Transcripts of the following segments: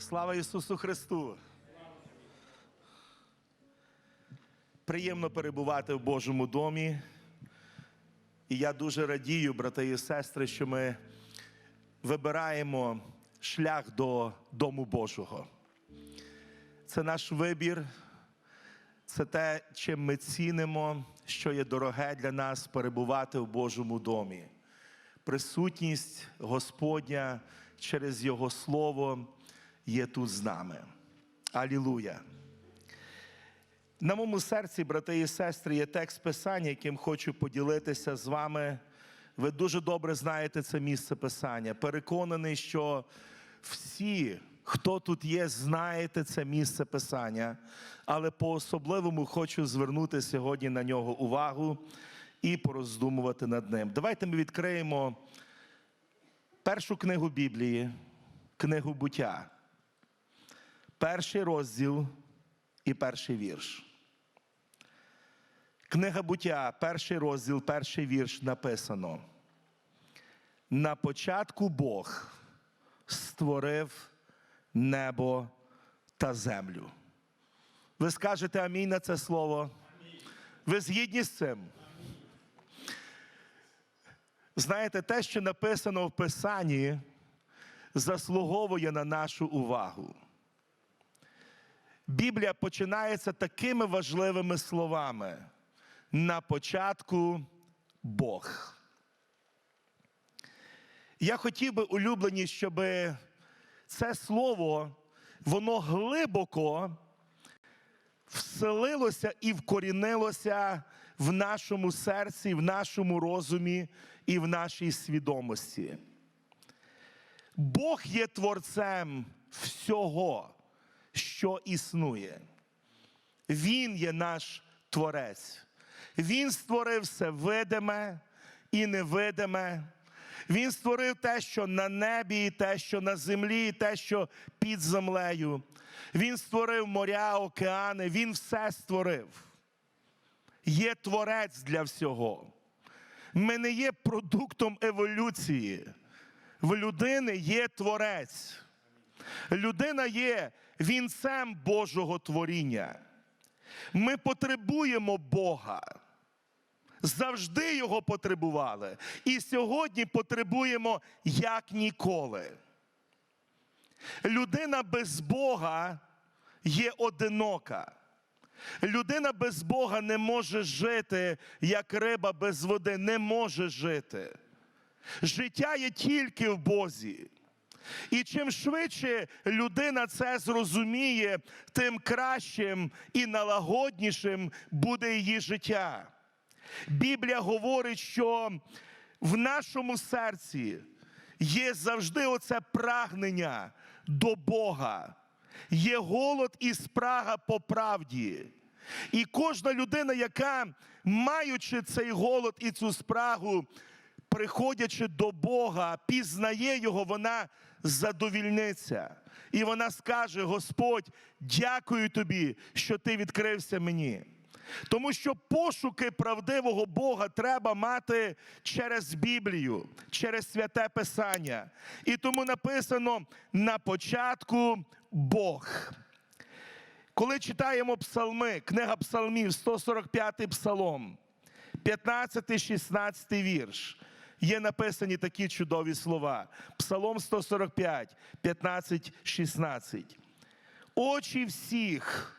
Слава Ісусу Христу! Приємно перебувати в Божому домі. І я дуже радію, брати і сестри, що ми вибираємо шлях до Дому Божого. Це наш вибір, це те, чим ми цінимо, що є дороге для нас перебувати в Божому домі. Присутність Господня через Його Слово є тут з нами. Алілуя! На моєму серці, брати і сестри, є текст Писання, яким хочу поділитися з вами. Ви дуже добре знаєте це місце Писання. Переконаний, що всі, хто тут є, знаєте це місце Писання, але по-особливому хочу звернути сьогодні на нього увагу і пороздумувати над ним. Давайте ми відкриємо першу книгу Біблії, книгу буття, перший розділ і перший вірш. Книга буття, перший розділ, перший вірш написано. На початку Бог створив небо та землю. Ви скажете амінь на це слово? Ви згідні з цим? Знаєте, те, що написано в Писанні, заслуговує на нашу увагу. Біблія починається такими важливими словами. На початку Бог. Я хотів би, улюблені, щоб це слово, воно глибоко вселилося і вкорінилося в нашому серці, в нашому розумі і в нашій свідомості. Бог є творцем всього, що існує. Він є наш творець. Він створив все видиме і невидиме. Він створив те, що на небі, і те, що на землі, і те, що під землею. Він створив моря, океани, він все створив. Є творець для всього. Ми не є продуктом еволюції. В людини є творець. Людина є вінцем Божого творіння. Ми потребуємо Бога. Завжди його потребували. І сьогодні потребуємо як ніколи. Людина без Бога є одинока. Людина без Бога не може жити, як риба без води, не може жити. Життя є тільки в Бозі. І чим швидше людина це зрозуміє, тим кращим і налагоднішим буде її життя. Біблія говорить, що в нашому серці є завжди оце прагнення до Бога, є голод і спрага по правді. І кожна людина, яка, маючи цей голод і цю спрагу, приходячи до Бога, пізнає Його, вона задовільниться. І вона скаже: Господь, дякую тобі, що ти відкрився мені. Тому що пошуки правдивого Бога треба мати через Біблію, через святе Писання. І тому написано на початку Бог. Коли читаємо псалми, книга псалмів, 145 псалом, 15-16 вірш, є написані такі чудові слова. Псалом 145, 15, 16. Очі всіх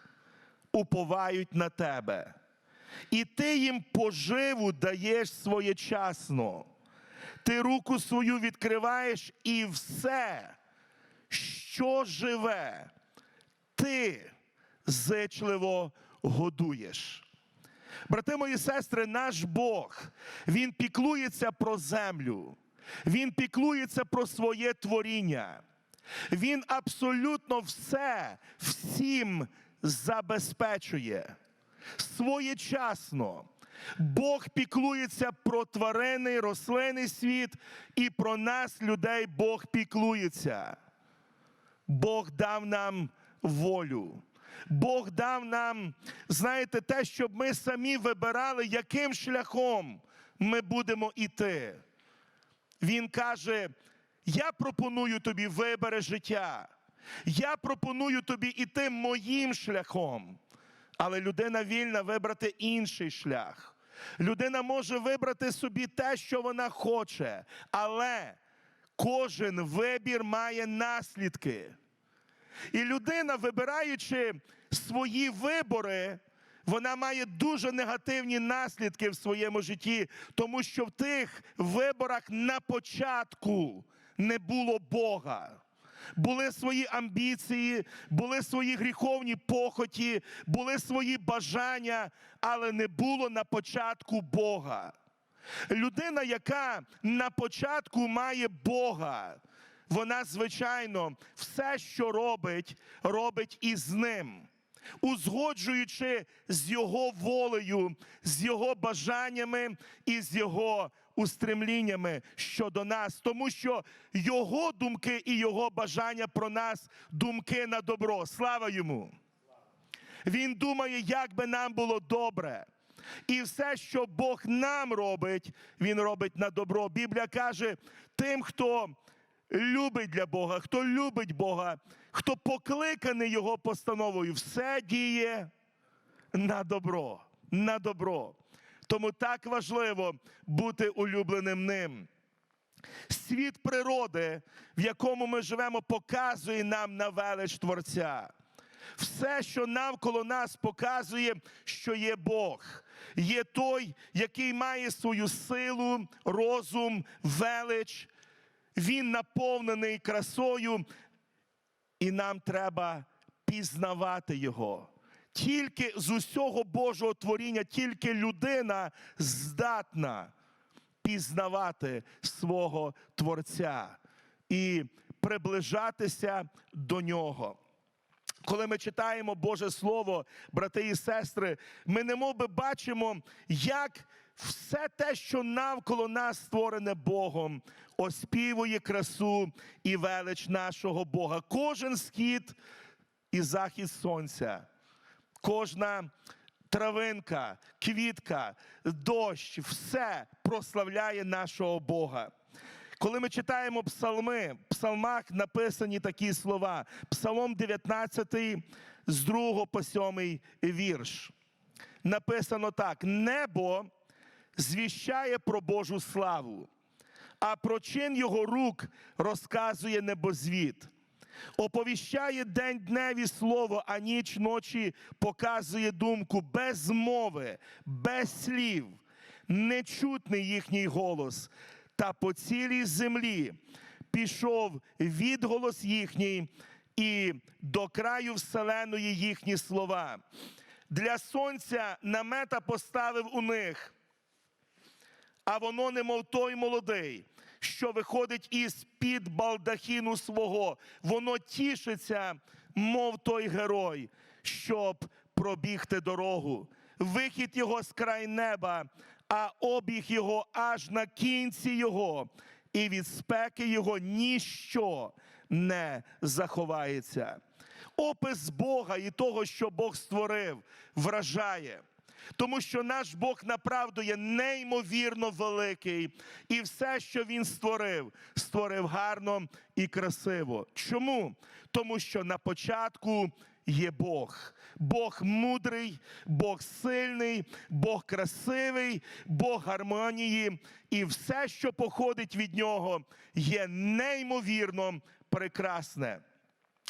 уповають на тебе, і ти їм поживу даєш своєчасно. Ти руку свою відкриваєш і все, що живе, ти зичливо годуєш. Брати мої сестри, наш Бог, Він піклується про землю, Він піклується про своє творіння. Він абсолютно все всім забезпечує своєчасно. Бог піклується про тварини, рослинний світ, і про нас, людей, Бог піклується. Бог дав нам волю. Бог дав нам, знаєте, те, щоб ми самі вибирали, яким шляхом ми будемо йти. Він каже: Я пропоную тобі вибери життя. Я пропоную тобі іти моїм шляхом. Але людина вільна вибрати інший шлях. Людина може вибрати собі те, що вона хоче, але кожен вибір має наслідки. І людина, вибираючи свої вибори, вона має дуже негативні наслідки в своєму житті, тому що в тих виборах на початку не було Бога. Були свої амбіції, були свої гріховні похоті, були свої бажання, але не було на початку Бога. Людина, яка на початку має Бога, вона, звичайно, все, що робить, робить із ним, узгоджуючи з його волею, з його бажаннями і з його устремліннями щодо нас, тому що його думки і його бажання про нас думки на добро. Слава йому! Він думає, як би нам було добре. І все, що Бог нам робить, Він робить на добро. Біблія каже, тим, хто любить для Бога, хто любить Бога, хто покликаний Його постановою, все діє на добро. На добро. Тому так важливо бути улюбленим ним. Світ природи, в якому ми живемо, показує нам на велич Творця. Все, що навколо нас показує, що є Бог, є той, який має свою силу, розум, велич. Він наповнений красою, і нам треба пізнавати його. Тільки з усього Божого творіння, тільки людина здатна пізнавати свого Творця і приближатися до нього. Коли ми читаємо Боже Слово, брати і сестри, ми немов би бачимо, як все те, що навколо нас створене Богом, оспівує красу і велич нашого Бога. Кожен схід і захід сонця, кожна травинка, квітка, дощ, все прославляє нашого Бога. Коли ми читаємо псалми, в псалмах написані такі слова. Псалом 19, з 2 по 7 вірш. Написано так: небо звіщає про Божу славу, а про чин його рук розказує небозвід. Оповіщає день дневі слово, а ніч ночі показує думку без мови, без слів, нечутний їхній голос. Та по цілій землі пішов відголос їхній і до краю вселеної їхні слова. Для сонця намета поставив у них, а воно немов той молодий, що виходить із під балдахіну свого. Воно тішиться, мов той герой, щоб пробігти дорогу. Вихід його з край неба, а обіг його аж на кінці його, і від спеки його ніщо не заховається. Опис Бога і того, що Бог створив, вражає. Тому що наш Бог направду є неймовірно великий, і все, що Він створив, створив гарно і красиво. Чому? Тому що на початку є Бог. Бог мудрий, Бог сильний, Бог красивий, Бог гармонії, і все, що походить від нього, є неймовірно прекрасне.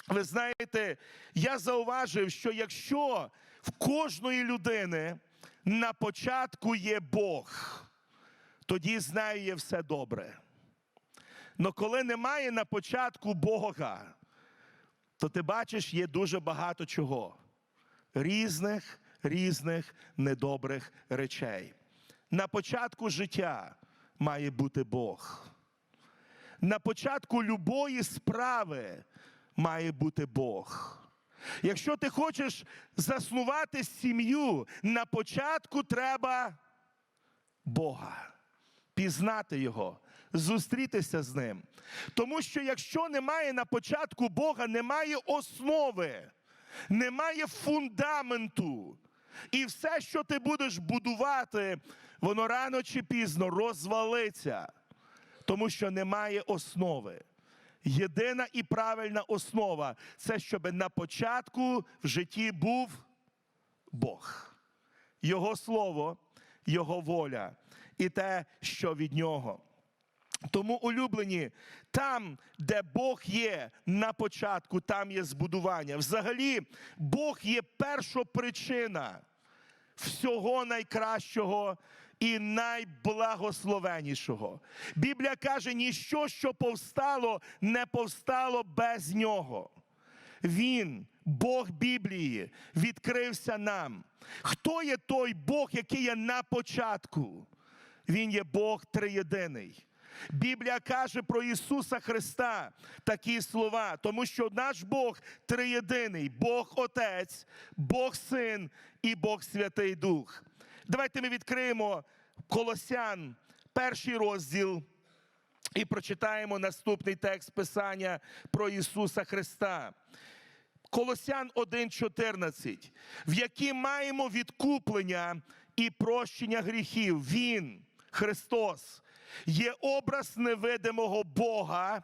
Ви знаєте, я зауважив, що якщо в кожної людини на початку є Бог, тоді з нею є все добре. Но коли немає на початку Бога, то ти бачиш, є дуже багато чого. Різних, різних недобрих речей. На початку життя має бути Бог. На початку любої справи має бути Бог. Якщо ти хочеш заснувати сім'ю, на початку треба Бога, пізнати Його, зустрітися з ним. Тому що якщо немає на початку Бога, немає основи, немає фундаменту. І все, що ти будеш будувати, воно рано чи пізно розвалиться, тому що немає основи. Єдина і правильна основа це щоб на початку в житті був Бог, Його слово, Його воля і те, що від нього. Тому, улюблені, там, де Бог є на початку, там є збудування. Взагалі, Бог є першопричина всього найкращого і найблагословеннішого. Біблія каже: ніщо, що повстало, не повстало без нього. Він, Бог Біблії, відкрився нам. Хто є той Бог, який є на початку? Він є Бог триєдиний. Біблія каже про Ісуса Христа такі слова, тому що наш Бог триєдиний, Бог Отець, Бог Син і Бог Святий Дух. Давайте ми відкриємо Колосян, перший розділ, і прочитаємо наступний текст Писання про Ісуса Христа. Колосян 1,14, в якій маємо відкуплення і прощення гріхів. Він, Христос, є образ невидимого Бога,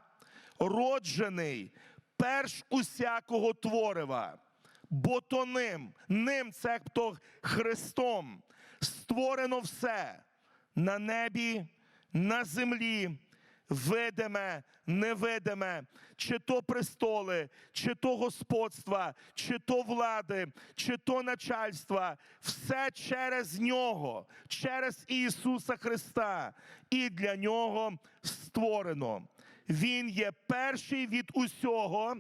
роджений перш усякого творива. Бо то ним, ним, цебто Христом, створено все на небі, на землі, видиме, невидиме, чи то престоли, чи то господства, чи то влади, чи то начальства, все через нього, через Ісуса Христа, і для нього створено. Він є перший від усього,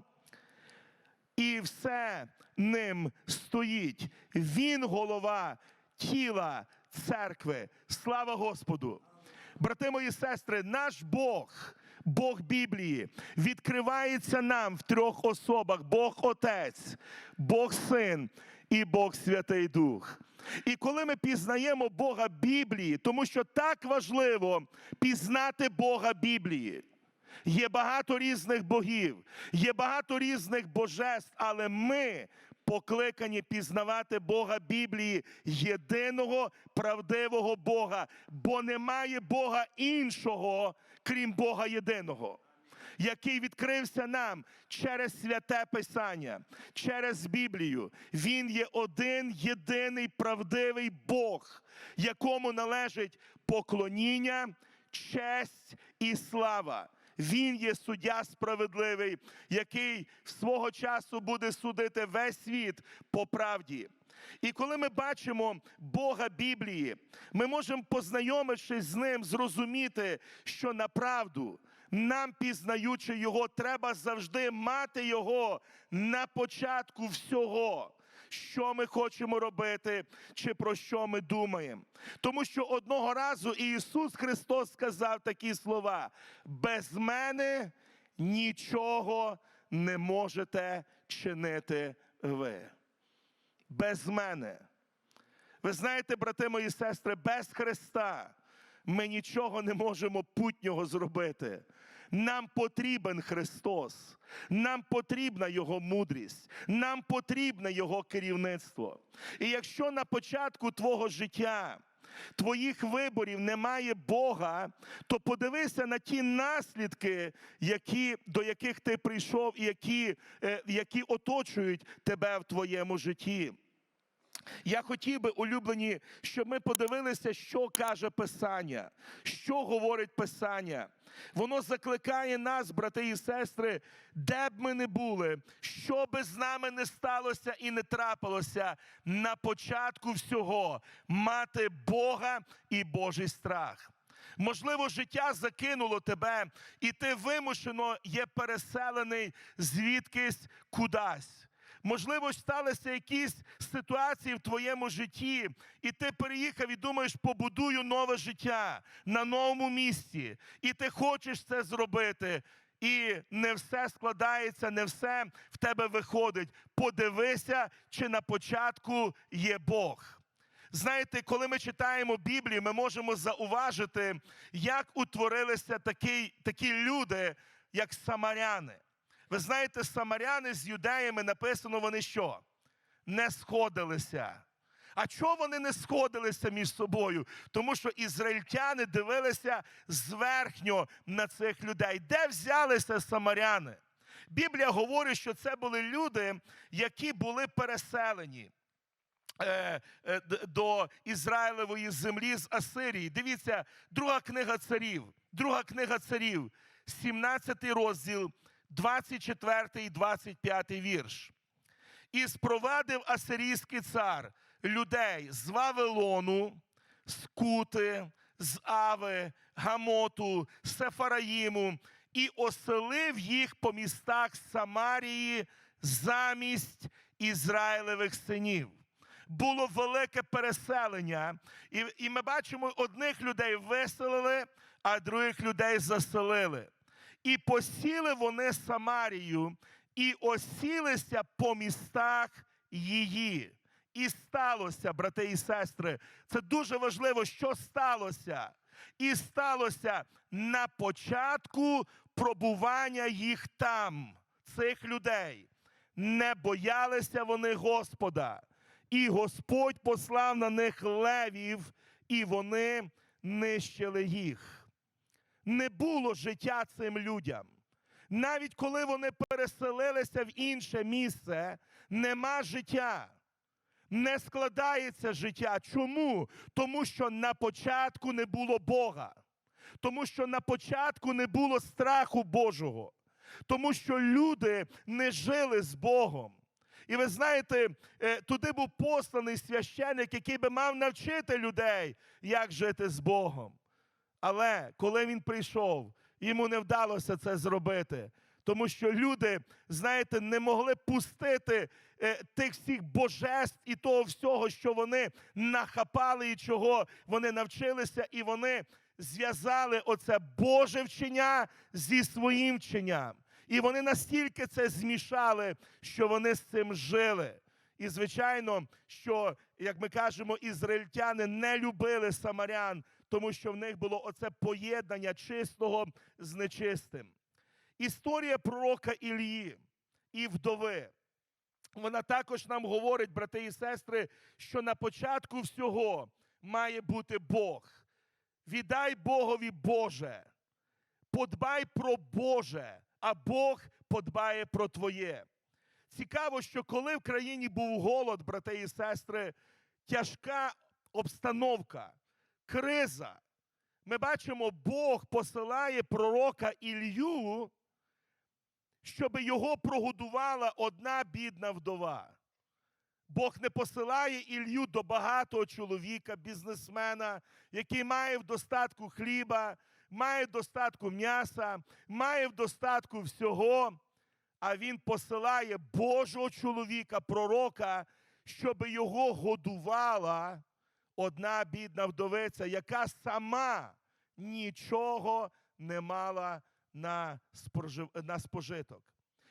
і все ним стоїть. Він голова тіла церкви. Слава Господу! Брати мої сестри, наш Бог, Бог Біблії, відкривається нам в трьох особах: Бог Отець, Бог Син і Бог Святий Дух. І коли ми пізнаємо Бога Біблії, тому що так важливо пізнати Бога Біблії. Є багато різних богів, є багато різних божеств, але ми покликані пізнавати Бога Біблії, єдиного правдивого Бога, бо немає Бога іншого, крім Бога єдиного. Який відкрився нам через святе Писання, через Біблію. Він є один єдиний правдивий Бог, якому належить поклоніння, честь і слава. Він є суддя справедливий, який свого часу буде судити весь світ по правді. І коли ми бачимо Бога Біблії, ми можемо, познайомившись з ним, зрозуміти, що направду нам, пізнаючи його, треба завжди мати його на початку всього. Що ми хочемо робити, чи про що ми думаємо. Тому що одного разу Ісус Христос сказав такі слова: без мене нічого не можете чинити ви. Без мене. Ви знаєте, брати мої сестри, без Христа ми нічого не можемо путнього зробити. Нам потрібен Христос, нам потрібна Його мудрість, нам потрібне Його керівництво. І якщо на початку твого життя твоїх виборів немає Бога, то подивися на ті наслідки, які, до яких ти прийшов, і які, е, які оточують тебе в твоєму житті. Я хотів би, улюблені, щоб ми подивилися, що каже Писання, що говорить Писання. Воно закликає нас, брати і сестри, де б ми не були, що би з нами не сталося і не трапилося на початку всього мати Бога і Божий страх. Можливо, життя закинуло тебе, і ти вимушено є переселений звідкись кудись. Можливо, сталися якісь ситуації в твоєму житті, і ти переїхав і думаєш, побудую нове життя на новому місці. І ти хочеш це зробити. І не все складається, не все в тебе виходить. Подивися, чи на початку є Бог. Знаєте, коли ми читаємо Біблію, ми можемо зауважити, як утворилися такі, такі люди, як самаряни. Ви знаєте, самаряни з юдеями написано вони що? Не сходилися. А чого вони не сходилися між собою? Тому що ізраїльтяни дивилися зверхньо на цих людей. Де взялися самаряни? Біблія говорить, що це були люди, які були переселені. е, е, До Ізраїлевої землі з Асирії. Дивіться, друга книга царів, друга книга царів, 17 розділ, 24 і 25 вірш. І спровадив асирійський цар людей з Вавилону, з Кути, з Ави, Гамоту, Сефараїму, і оселив їх по містах Самарії замість Ізраїлевих синів. Було велике переселення, і, і ми бачимо, одних людей виселили, а других людей заселили. І посіли вони Самарію, і осілися по містах її. І сталося, брати і сестри, це дуже важливо, що сталося. І сталося на початку пробування їх там, цих людей. Не боялися вони Господа, і Господь послав на них левів, і вони нищили їх не було життя цим людям. Навіть коли вони переселилися в інше місце, нема життя. Не складається життя. Чому? Тому що на початку не було Бога. Тому що на початку не було страху Божого. Тому що люди не жили з Богом. І ви знаєте, е, туди був посланий священник, який би мав навчити людей, як жити з Богом. Але коли він прийшов, йому не вдалося це зробити. Тому що люди, знаєте, не могли пустити е, тих всіх божеств і того всього, що вони нахапали і чого вони навчилися, і вони зв'язали оце Боже вчення зі своїм вченням. І вони настільки це змішали, що вони з цим жили. І звичайно, що, як ми кажемо, ізраїльтяни не любили самарян, тому що в них було оце поєднання чистого з нечистим. Історія пророка Ілії і вдови. Вона також нам говорить, брати і сестри, що на початку всього має бути Бог. Віддай Богові Боже, подбай про Боже, а Бог подбає про твоє. Цікаво, що коли в країні був голод, брати і сестри, тяжка обстановка, криза, ми бачимо, Бог посилає пророка Ілью, щоб його прогодувала одна бідна вдова. Бог не посилає Ілью до багатого чоловіка, бізнесмена, який має в достатку хліба, має в достатку м'яса, має в достатку всього. А він посилає Божого чоловіка, пророка, щоб його годувала одна бідна вдовиця, яка сама нічого не мала на, спожиток.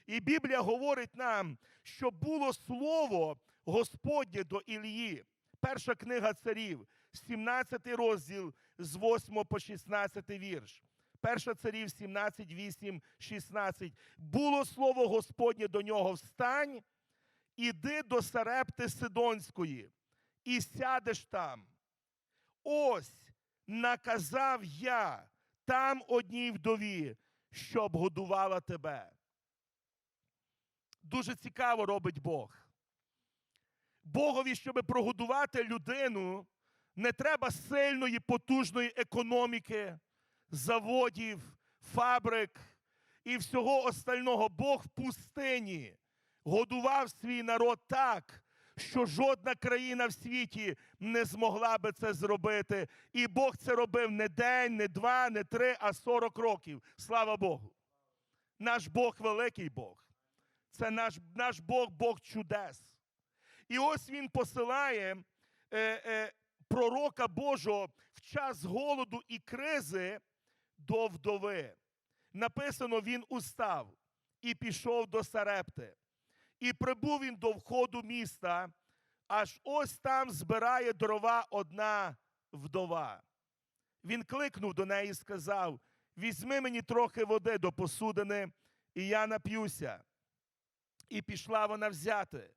І Біблія говорить нам, що було слово Господнє до Ілії. Перша книга царів, 17 розділ з 8 по 16 вірш. Перша царів 17, 8, 16. Було слово Господнє до нього: встань, іди до Сарепти Сидонської, і сядеш там. Ось наказав я там одній вдові, щоб годувала тебе. Дуже цікаво робить Бог. Богові, щоб прогодувати людину, не треба сильної, потужної економіки, заводів, фабрик і всього остального. Бог в пустині годував свій народ так, що жодна країна в світі не змогла би це зробити. І Бог це робив не день, не два, не три, а сорок років. Слава Богу. Наш Бог великий Бог. Це наш, наш Бог, Бог чудес. І ось він посилає е, е, пророка Божого в час голоду і кризи до вдови. Написано, він устав і пішов до Сарепти. І прибув він до входу міста, аж ось там збирає дрова одна вдова. Він кликнув до неї і сказав: Візьми мені трохи води до посудини, і я нап'юся. І пішла вона взяти.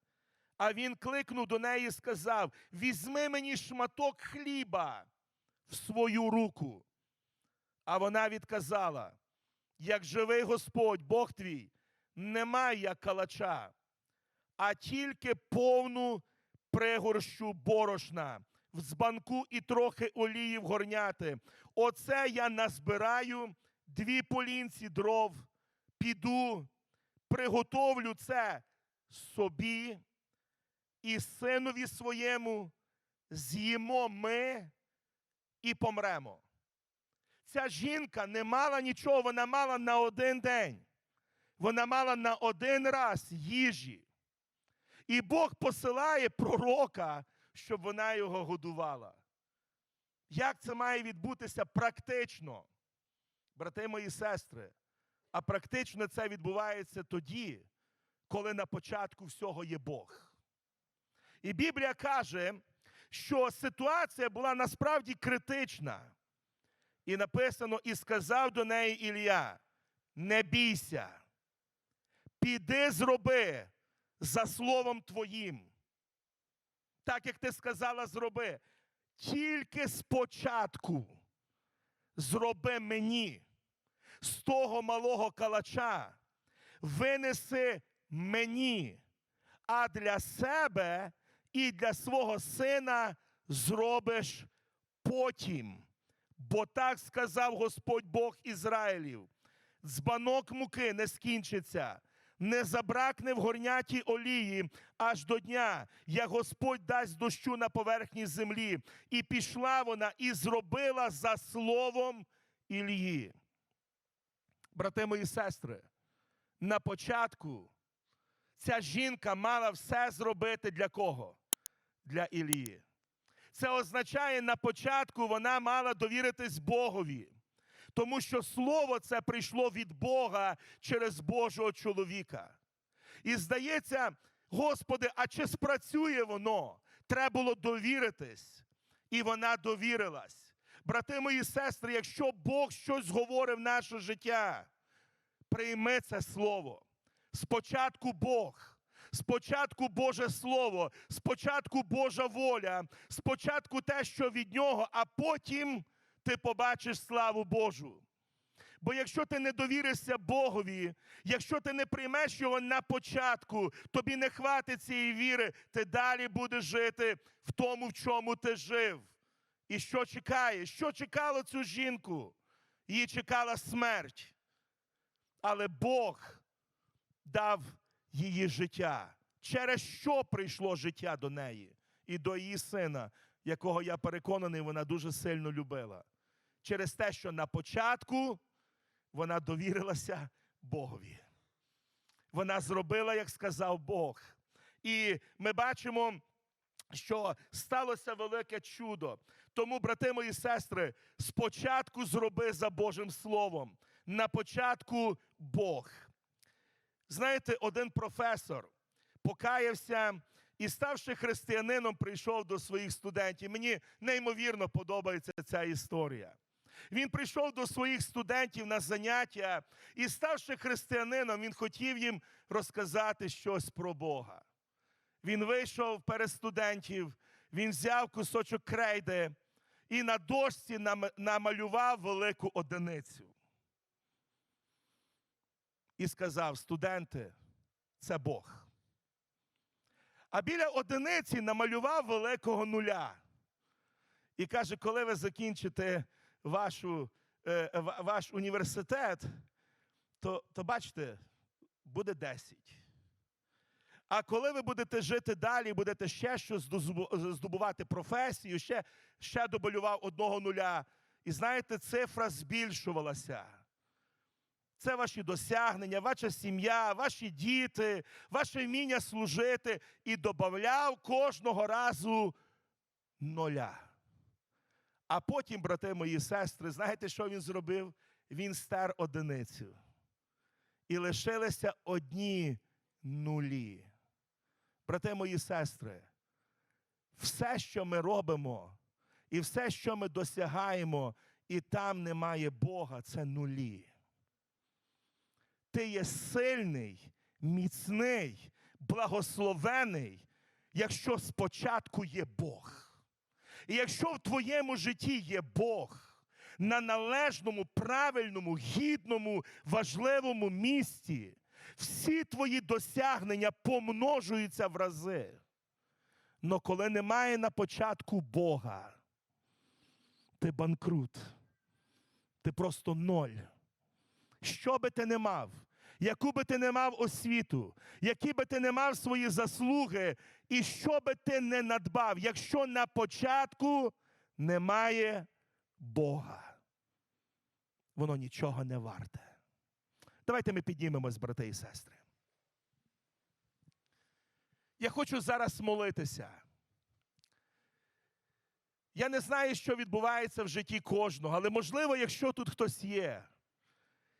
А він кликнув до неї і сказав: Візьми мені шматок хліба в свою руку. А вона відказала: Як живий Господь, Бог твій, немає калача, а тільки повну пригорщу борошна в збанку і трохи олії в горняти. Оце я назбираю дві полінці дров, піду, приготовлю це собі і синові своєму, з'їмо ми і помремо. Ця жінка не мала нічого, вона мала на один день. Вона мала на один раз їжі. І Бог посилає пророка, щоб вона його годувала. Як це має відбутися практично, брати мої сестри? А практично це відбувається тоді, коли на початку всього є Бог. І Біблія каже, що ситуація була насправді критична. І написано: і сказав до неї Ілля: не бійся, піди зроби за словом твоїм. Так як ти сказала, зроби. Тільки спочатку зроби мені з того малого калача, винеси мені, а для себе і для свого сина зробиш потім. Бо так сказав Господь Бог Ізраїлів: збанок муки не скінчиться, не забракне в горняті олії аж до дня, як Господь дасть дощу на поверхні землі. І пішла вона і зробила за словом Ілії. Брати мої сестри, на початку ця жінка мала все зробити для кого? Для Ілії. Це означає, на початку вона мала довіритись Богові, тому що слово це прийшло від Бога через Божого чоловіка. І здається, Господи, а чи спрацює воно? Треба було довіритись. І вона довірилась. Брати мої сестри, якщо Бог щось говорить в наше життя, прийми це слово. Спочатку Бог. Спочатку Боже Слово, спочатку Божа воля, спочатку те, що від нього, а потім ти побачиш славу Божу. Бо якщо ти не довіришся Богові, якщо ти не приймеш його на початку, тобі не хватить цієї віри, ти далі будеш жити в тому, в чому ти жив. І що чекає? Що чекало цю жінку? Її чекала смерть. Але Бог дав її життя. Через що прийшло життя до неї і до її сина, якого я переконаний, вона дуже сильно любила. Через те, що на початку вона довірилася Богові. Вона зробила, як сказав Бог. І ми бачимо, що сталося велике чудо. Тому, брати мої сестри, спочатку зроби за Божим Словом. На початку Бог. Знаєте, один професор покаявся і, ставши християнином, прийшов до своїх студентів. Мені неймовірно подобається ця історія. Він прийшов до своїх студентів на заняття і, ставши християнином, він хотів їм розказати щось про Бога. Він вийшов перед студентів, він взяв кусочок крейди і на дошці намалював велику одиницю. І сказав: студенти, це Бог. А біля одиниці намалював великого нуля. І каже, коли ви закінчите вашу, е, ваш університет, то, то бачите, буде 10. А коли ви будете жити далі, будете ще щось здобувати професію, ще, ще добалював одного нуля. І знаєте, цифра збільшувалася. Це ваші досягнення, ваша сім'я, ваші діти, ваше вміння служити і додавав кожного разу нуля. А потім, брати мої сестри, знаєте, що він зробив? Він стер одиницю. І лишилися одні нулі. Брати мої сестри, все, що ми робимо, і все, що ми досягаємо, і там немає Бога, це нулі. Ти є сильний, міцний, благословений, якщо спочатку є Бог. І якщо в твоєму житті є Бог на належному, правильному, гідному, важливому місці, всі твої досягнення помножуються в рази. Но коли немає на початку Бога, ти банкрут, ти просто ноль. Що би ти не мав, яку би ти не мав освіту, які би ти не мав свої заслуги, і що би ти не надбав, якщо на початку немає Бога, воно нічого не варте. Давайте ми піднімемось, брати і сестри. Я хочу зараз молитися. Я не знаю, що відбувається в житті кожного, але можливо, якщо тут хтось є,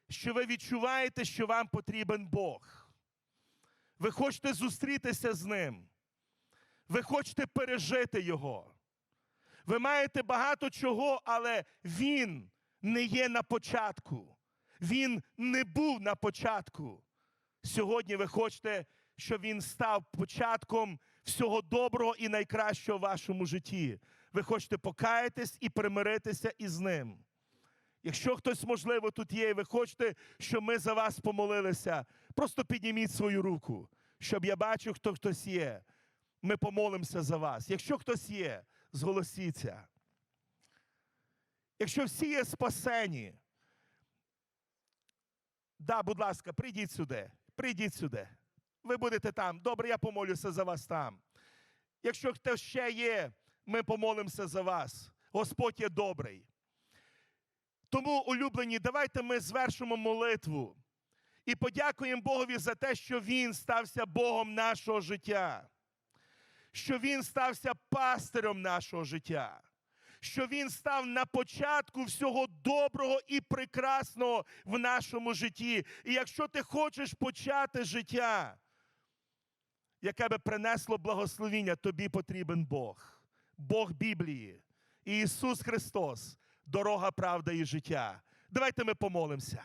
що ви відчуваєте, що вам потрібен Бог. Ви хочете зустрітися з Ним. Ви хочете пережити Його. Ви маєте багато чого, але Він не є на початку. Він не був на початку. Сьогодні ви хочете, щоб він став початком всього доброго і найкращого в вашому житті. Ви хочете покаятись і примиритися із ним. Якщо хтось, можливо, тут є, і ви хочете, щоб ми за вас помолилися, просто підніміть свою руку, щоб я бачив, хто хтось є. Ми помолимося за вас. Якщо хтось є, зголосіться. Якщо всі є спасені, да, будь ласка, прийдіть сюди. Прийдіть сюди. Ви будете там. Добре, я помолюся за вас там. Якщо хтось ще є, ми помолимося за вас. Господь є добрий. Тому, улюблені, давайте ми звершимо молитву і подякуємо Богові за те, що Він стався Богом нашого життя, що Він стався пастирем нашого життя, що Він став на початку всього доброго і прекрасного в нашому житті. І якщо ти хочеш почати життя, яке би принесло благословіння, тобі потрібен Бог, Бог Біблії, Ісус Христос, дорога, правда і життя. Давайте ми помолимося.